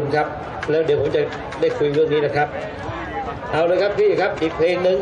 คุณครับ แล้วเดี๋ยวผมจะได้คุยเรื่องนี้นะครับ เอาเลยครับพี่ครับอีกเพลงหนึ่ง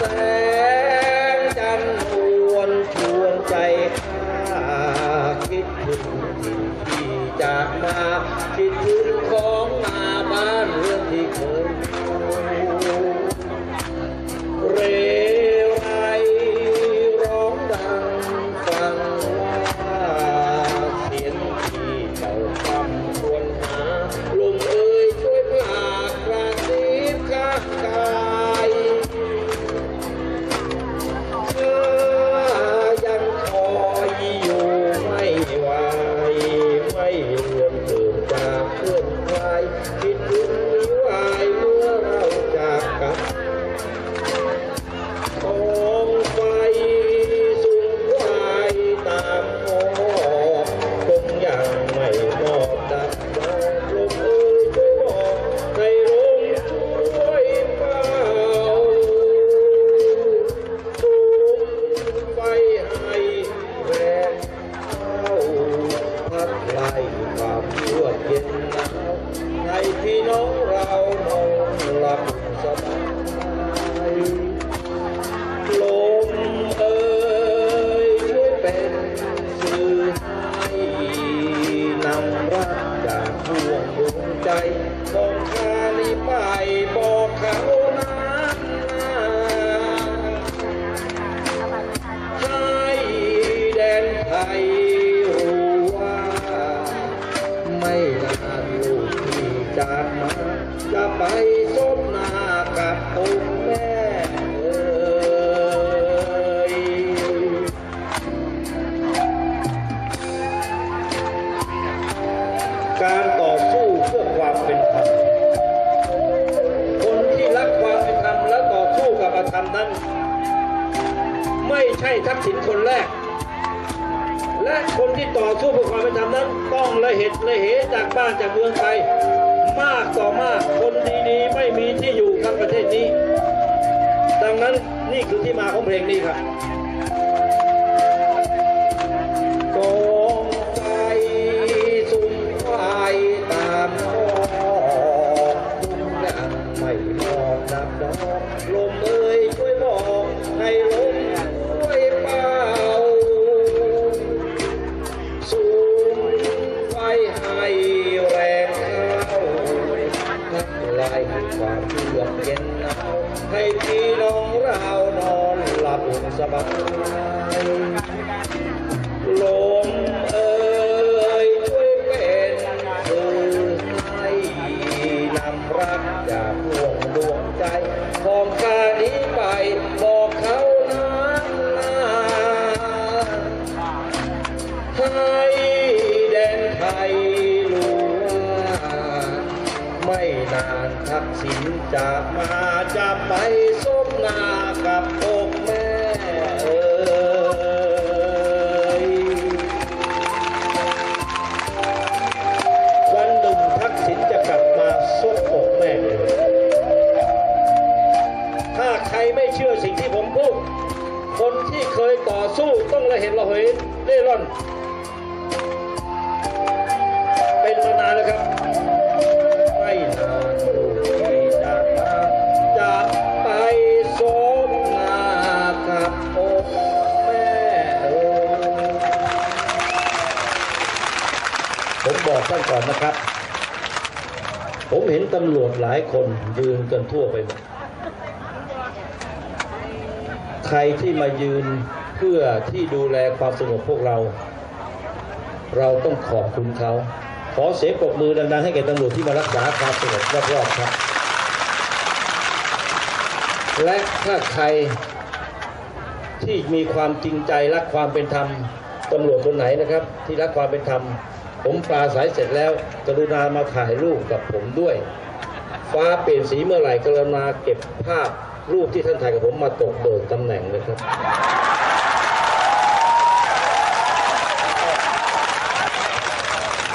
แรู้ว่า ไม่นานลูกที่จากมาจะไปสบหน้ากับองค์แม่เอ่ยการต่อสู้เพื่อความเป็นธรรมคนที่รักความเป็นธรรมและต่อสู้กับอธรรมนั้น ไม่ใช่ทักษิณคนแรก ละเหตุละเหจากบ้านจากเมืองไป มากต่อมากคนดีๆ ไม่มีที่อยู่ครับประเทศนี้ ดังนั้นนี่คือที่มาของเพลงนี้ครับ นานทักษิณจะมาจะไปสมนากับอกแม่เอ่ยวันหนึ่งทักษิณจะกลับมาซบอกแม่ถ้าใครไม่เชื่อสิ่งที่ผมพูด คนที่เคยต่อสู้ต้องละเห็นละเหยเล่ร่อนเป็น ผมบอกท่านก่อนนะครับ ผมเห็นตำรวจหลายคนยืนกันทั่วไปหมดใครที่มายืนเพื่อที่ดูแลความสงบพวกเรา เราต้องขอบคุณเขา ขอเสียงปรบมือดังๆให้แก่ตำรวจที่มารักษาความสงบรอบๆครับ และถ้าใครที่มีความจริงใจรักความเป็นธรรมตำรวจคนไหนนะครับ ที่รักความเป็นธรรม ผมปลาสายเสร็จแล้ว กรุณามาถ่ายรูปกับผมด้วย ฟ้าเปลี่ยนสีเมื่อไหร่กรุณาเก็บภาพรูปที่ท่านถ่ายกับผมมาตกเบิกตำแหน่งเลยครับ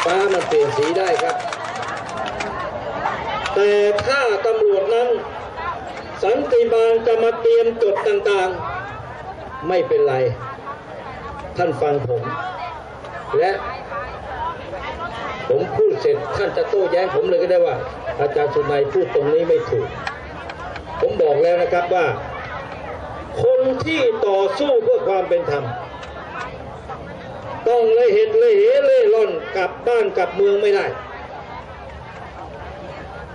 ฟ้ามันเปลี่ยนสีได้ครับ แต่ถ้าตำรวจนั้น สันติบาลจะมาเตรียมจดต่างๆ ไม่เป็นไร ท่านฟังผม และ ผมพูดเสร็จท่านจะโต้แย้งผมเลยก็ได้ว่า อาจารย์สุนัยพูดตรงนี้ไม่ถูก ผมบอกแล้วนะครับว่า คนที่ต่อสู้เพื่อความเป็นธรรมต้องเลยเหตุเลยเหเล่ร่อนกลับบ้านกลับเมืองไม่ได้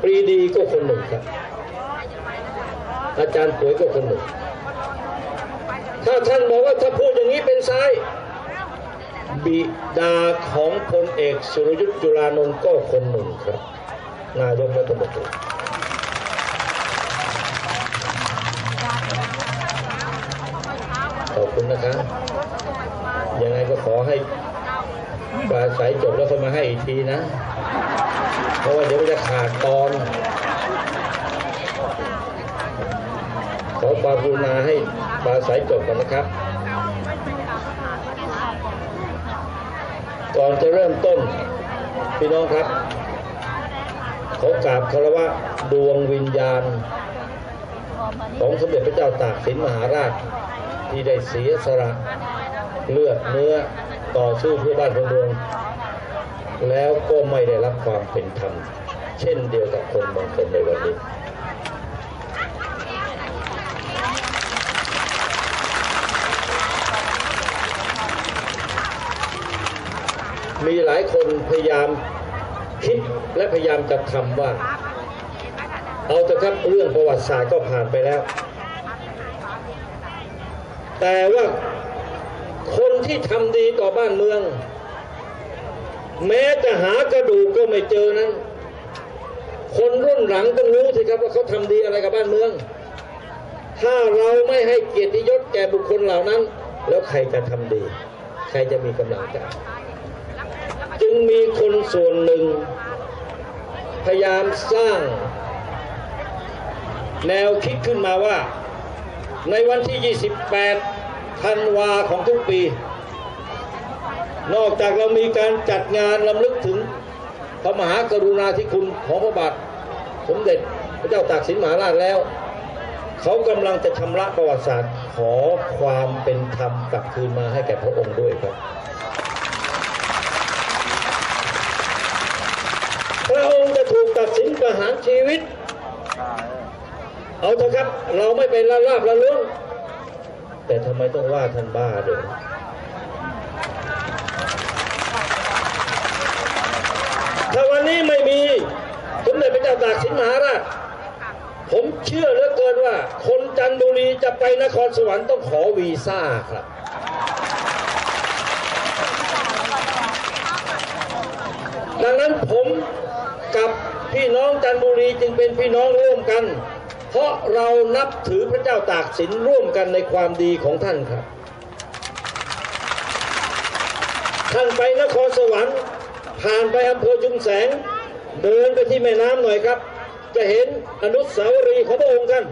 ปรีดีก็คนหนึ่งครับ อาจารย์ป่วยก็คนหนึ่งถ้าท่านบอกว่าถ้าพูดอย่างนี้เป็นซ้าย บิดาของพลเอกสุรยุทธ์จุลานนท์ก็คนหนึ่งครับ นายกรัฐมนตรีขอบคุณนะครับยังไงก็ขอให้ปลาสายจบแล้วค่อยมาให้อีกทีนะ เพราะว่าเดี๋ยวมันจะขาดตอน ขอความกรุณาให้ปลาสายจบก่อนนะครับ ก่อนจะเริ่มต้น พี่น้องครับขอกราบคารวะดวงวิญญาณ ของสมเด็จพระเจ้าตากสินมหาราช ที่ได้เสียสละเลือดเนื้อต่อสู้เพื่อบ้านเพื่อเมือง แล้วก็ไม่ได้รับความเป็นธรรม เช่นเดียวกับคนบางคนในวันนี้ มีหลายคนพยายามคิดและพยายามจะทำว่า เอาเถอะครับเรื่องประวัติศาสตร์ก็ผ่านไปแล้ว แต่ว่าคนที่ทำดีต่อบ้านเมือง แม้จะหากระดูกก็ไม่เจอนั้น คนรุ่นหลังต้องรู้สิครับว่าเขาทำดีอะไรกับบ้านเมือง ถ้าเราไม่ให้เกียรติยศแก่บุคคลเหล่านั้น แล้วใครจะทำดี ใครจะมีกำลังใจ จึงมีคนส่วนหนึ่ง พยายามสร้าง แนวคิดขึ้นมาว่า ในวันที่ 28 ธันวาของทุกปี นอกจากเรามีการจัดงานลำลึกถึงพระมหากรุณาธิคุณของพระบาทสมเด็จพระเจ้าตากสินมหาราชแล้ว เขากำลังจะชำระประวัติศาสตร์ขอความเป็นธรรมกลับคืนมาให้แก่พระองค์ด้วยครับ พระองค์จะถูก ตัดสินประหารชีวิต เอาเถอะครับ เราไม่เป็นลาลาบละล้วงแต่ทำไมต้องว่าท่านบ้าด้วยถ้าวันนี้ไม่มีสมเด็จพระเจ้าตากสินมหาราชผมเชื่อเหลือเกินว่า คนจันทบุรีจะไปนครสวรรค์ต้องขอวีซ่าครับ ดังนั้นผมกับ พี่น้องจันทบุรีจึงเป็นพี่น้องร่วมกัน เพราะเรานับถือพระเจ้าตากสินร่วมกันในความดีของท่านครับ ท่านไปนครสวรรค์ ผ่านไปอำเภอชุมแสง เดินไปที่แม่น้ำหน่อยครับ จะเห็นอนุสาวรีย์ของพระองค์ท่าน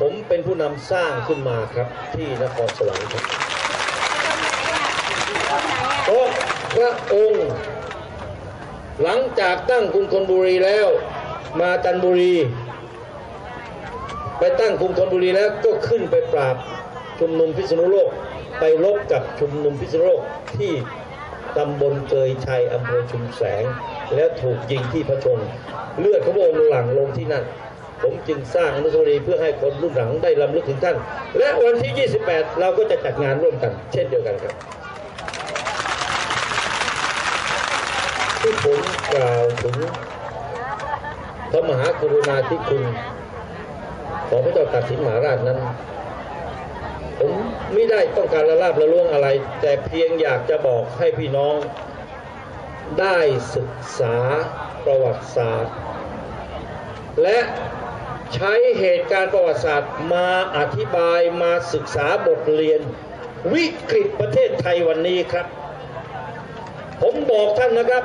ผมเป็นผู้นำสร้างขึ้นมาครับที่นครสวรรค์ครับเพราะพระองค์ หลังจากตั้งกรุงธนบุรีแล้ว มาจันบุรี ไปตั้งกรุงธนบุรีแล้วก็ขึ้นไปปราบชุมนุมพิษณุโลก ไปลบกับชุมนุมพิษณุโลกที่ตำบลเกยชัยอำเภอชุมแสง แล้วถูกยิงที่พระชนเลือดของพระองหลังลงที่นั่น ผมจึงสร้างอนุสาวรีย์เพื่อให้คนรุ่นหลังได้ลำลึกถึงท่าน และวันที่ 28 เราก็จะจัดงานร่วมกัน เช่นเดียวกันครับ ที่ผมกล่าวถึงพระมหากรุณาธิคุณ ของพระเจ้าตากสินมหาราชนั้น ผมไม่ได้ต้องการละลาบละล่วงอะไร แต่เพียงอยากจะบอกให้พี่น้องได้ศึกษาประวัติศาสตร์ และใช้เหตุการณ์ประวัติศาสตร์มาอธิบายมาศึกษาบทเรียน วิกฤตประเทศไทยวันนี้ครับ ผมบอกท่านนะครับ